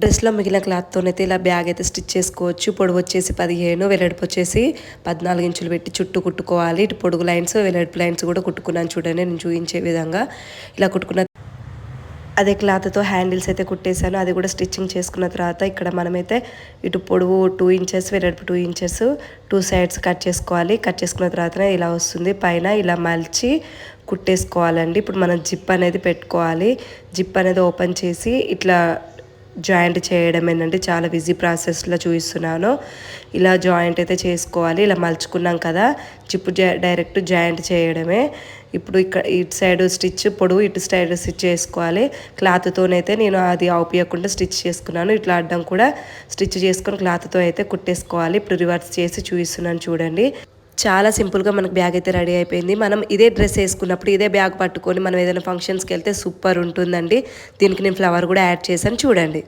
డ్రెస్లో మిగిలిన క్లాత్తోనైతే ఇలా బ్యాగ్ అయితే స్టిచ్ చేసుకోవచ్చు. పొడవు వచ్చేసి పదిహేను వెలడుపు వచ్చేసి పద్నాలుగు ఇంచులు పెట్టి చుట్టూ కుట్టుకోవాలి. ఇటు పొడుగు లైన్స్ వెలడుపు లైన్స్ కూడా కుట్టుకున్నాను చూడండి నేను చూపించే విధంగా ఇలా కుట్టుకున్న అదే క్లాత్తో హ్యాండిల్స్ అయితే కుట్టేశాను. అది కూడా స్టిచ్చింగ్ చేసుకున్న తర్వాత ఇక్కడ మనమైతే ఇటు పొడవు టూ ఇంచెస్ వెడల్పు two inches two sides cut చేసుకోవాలి. కట్ చేసుకున్న తర్వాత ఇలా వస్తుంది. పైన ఇలా మలిచి కుట్టేసుకోవాలండి. ఇప్పుడు మనం జిప్ అనేది పెట్టుకోవాలి. జిప్ అనేది ఓపెన్ చేసి ఇట్లా జాయింట్ చేయడం ఏంటంటే చాలా బిజీ ప్రాసెస్లో చూపిస్తున్నాను. ఇలా జాయింట్ అయితే చేసుకోవాలి. ఇలా మలుచుకున్నాం కదా జిప్పు డైరెక్ట్ జాయింట్ చేయడమే. ఇప్పుడు ఇక్కడ ఇటు సైడ్ స్టిచ్ పొడవు ఇటు సైడ్ స్టిచ్ చేసుకోవాలి. క్లాత్తోనైతే నేను అది ఆపియకుండా స్టిచ్ చేసుకున్నాను. ఇట్లా అడ్డం కూడా స్టిచ్ చేసుకొని క్లాత్తో అయితే కుట్టేసుకోవాలి. ఇప్పుడు రివర్స్ చేసి చూపిస్తున్నాను చూడండి. చాలా సింపుల్గా మనకు బ్యాగ్ అయితే రెడీ అయిపోయింది. మనం ఇదే డ్రెస్ వేసుకున్నప్పుడు ఇదే బ్యాగ్ పట్టుకొని మనం ఏదైనా ఫంక్షన్స్కి వెళ్తే సూపర్ ఉంటుందండి. దీనికి నేను ఫ్లవర్ కూడా యాడ్ చేశాను. చూడండి.